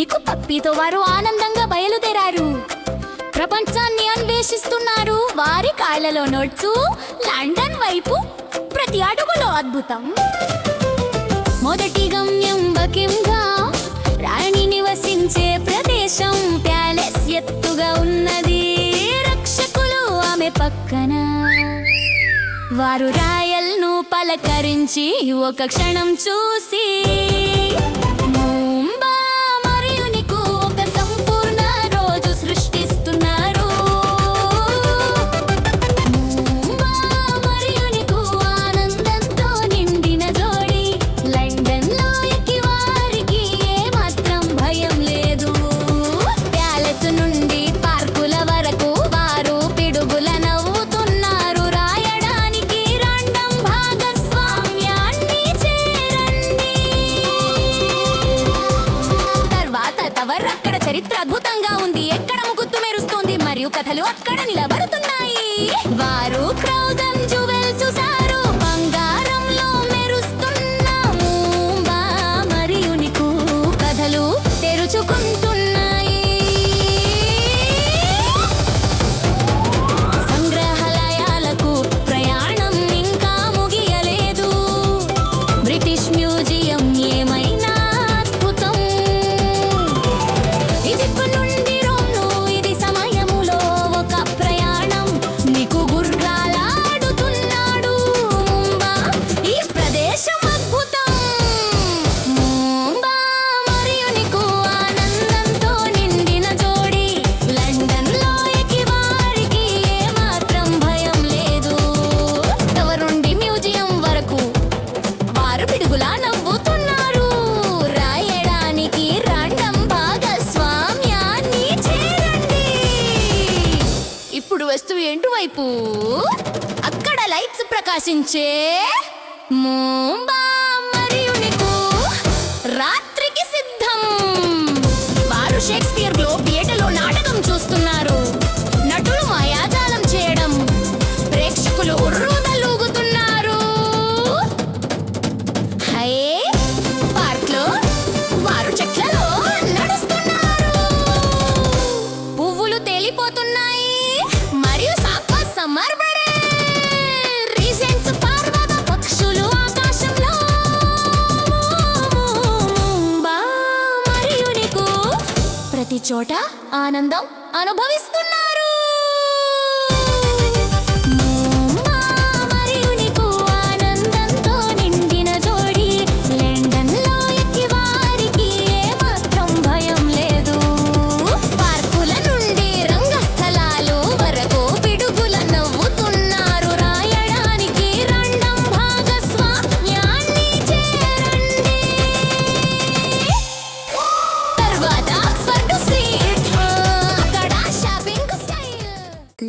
నీకు పప్పితో వారు ఆనందంగా బయలుదేరారు. ప్రపంచాన్ని అన్వేషిస్తున్నారు. వారి కాళ్ళలో నడుచు లండన్ వైపు ప్రతి అడుగులో అద్భుతం. మొదటి గమ్యం బకింగా రాణి నివసించే ప్రదేశం ప్యాలెస్ ఎత్తుగా ఉన్నది. రక్షకులు ఆమె పక్కన. వారు రాయల్ను పలకరించి ఒక క్షణం చూసి కవర్ అక్కడ చరిత్ర అద్భుతంగా ఉంది. ఎక్కడ ముగుత్తు మెరుస్తోంది? మరియు కథలు అక్కడ నిలబడుతున్నాయి. వారు క్రౌదం ఇటువైపు అక్కడ లైట్స్ ప్రకాశించే మరియు రాత్రికి సిద్ధం. వారు షేక్స్పియర్ చోట ఆనందం అనుభవిస్తున్నా